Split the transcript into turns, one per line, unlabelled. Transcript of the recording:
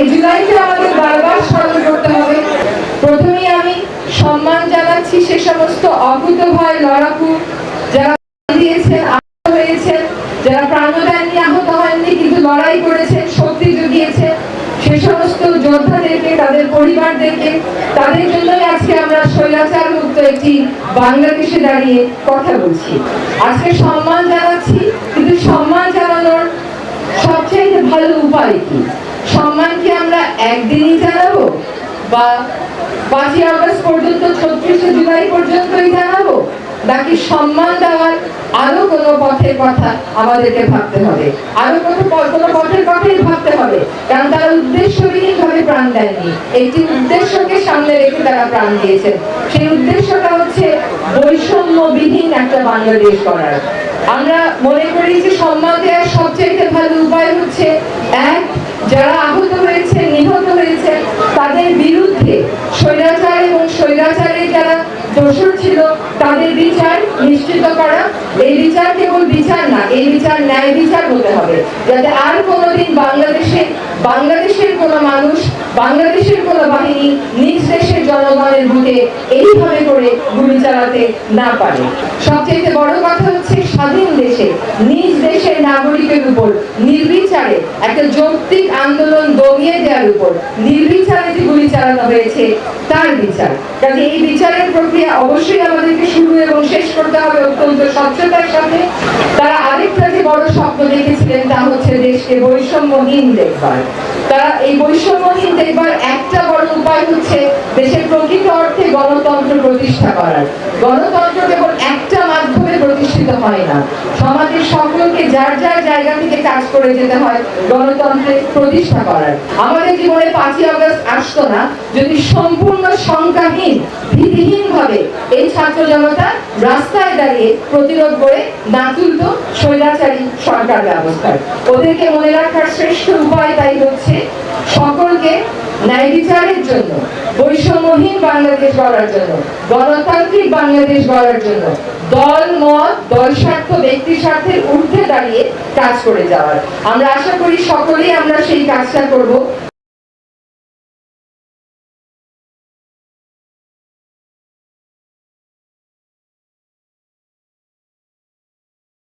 এই জুলাইকে আমাদের বারবার স্মরণ করতে হবে। প্রথমেই আমি সম্মান জানাচ্ছি সে সমস্ত অকুত ভয় লড়াকু, যারা দিয়েছেন, আহত হয়েছেন, যারা প্রাণদান নিয়ে আহত হয়নি কিন্তু লড়াই করেছেন, শক্তি জুগিয়েছেন। সে সমস্ত যোদ্ধাদেরকে, তাদের পরিবারদেরকে, তাদের জন্যই আজকে আমরা স্বৈরাচার মুক্ত একটি বাংলাদেশে দাঁড়িয়ে কথা বলছি। আজকে সম্মান জানাচ্ছি কিন্তু সম্মান জানানোর সবচেয়ে ভালো উপায় কি সম্মান কি আমরা একদিনই জানাব? বা পাঁচই আগস্ট পর্যন্ত, ছত্রিশে জুলাই পর্যন্তই জানাব? নাকি সম্মান দেওয়ার আরও কোনো পথের কথা আমাদেরকে ভাবতে হবে? আরও কোনো কোনো পথের কথাই ভাবতে হবে? কারণ তারা উদ্দেশ্যবিহীন ভাবে প্রাণ দেয়নি একটি উদ্দেশ্যকে সামনে রেখে তারা প্রাণ দিয়েছেন। সেই উদ্দেশ্যটা হচ্ছে বৈষম্যবিহীন একটা বাংলাদেশ করার আমরা মনে করি যে সম্মান দেওয়ার সবচেয়ে ভালো উপায় হচ্ছে, এক, যারা আহত তাদের বিরুদ্ধে স্বৈরাচার এবং স্বৈরাচারের যারা দোষর ছিল, তাদের বিচার নিশ্চিত করা। এই বিচার কেবল বিচার না, এই বিচার ন্যায় বিচার হতে হবে। যাতে আর কোনোদিন বাংলাদেশে, বাংলাদেশের কোনো মানুষ, বাংলাদেশের কোনো বাহিনী নিজ দেশের জনগণের বুকে এইভাবে করে গুলি চালাতে না পারে। সবচেয়ে বড় কথা হচ্ছে স্বাধীন দেশে, নিজ দেশের নাগরিকের উপর নির্বিচারে একটা যৌক্তিক আন্দোলন দমিয়ে দেওয়ার উপর নির্বিচারে যে গুলি চালানো হয়েছে, তার বিচার। কাজে এই বিচারের প্রক্রিয়া অবশ্যই আমাদেরকে শুরু এবং শেষ করতে হবে অত্যন্ত স্বচ্ছতার সাথে। তারা আরেকটা যে বড় স্বপ্ন দেখেছিলেন, তা হচ্ছে দেশকে বৈষম্যহীন দেখবার। তারা এই বৈষম্যহীন দেখবার একটা বড় উপায় হচ্ছে দেশের প্রকৃত অর্থে গণতন্ত্র প্রতিষ্ঠা করার। গণতন্ত্র কেবল একটা মাধ্যমে প্রতিষ্ঠিত হয় না। সমাজের সকলকে যার যার জায়গা থেকে কাজ করে যেতে হয় গণতন্ত্রে প্রতিষ্ঠা করার। আমাদের জীবনে পাঁচই আগস্ট আসতো না, যদি সম্পূর্ণ সংখ্যাহীন ভীতিহীন ভাবে এই ছাত্র জনতা রাস্তায় দাঁড়িয়ে প্রতিরোধ করে না তুলতো স্বৈরাচারী সরকার ব্যবস্থার। ওদেরকে মনে রাখার শ্রেষ্ঠ উপায় তাই হচ্ছে ন্যায় বিচারের জন্য, বৈষম্যহীন বাংলাদেশ গড়ার জন্য, গণতান্ত্রিক বাংলাদেশ গড়ার জন্য, দল, মত দল স্বার্থ ব্যক্তি স্বার্থের ঊর্ধ্বে দাঁড়িয়ে কাজ করে যাওয়ার। আমরা আশা করি সকলেই আমরা সেই কাজটা করব।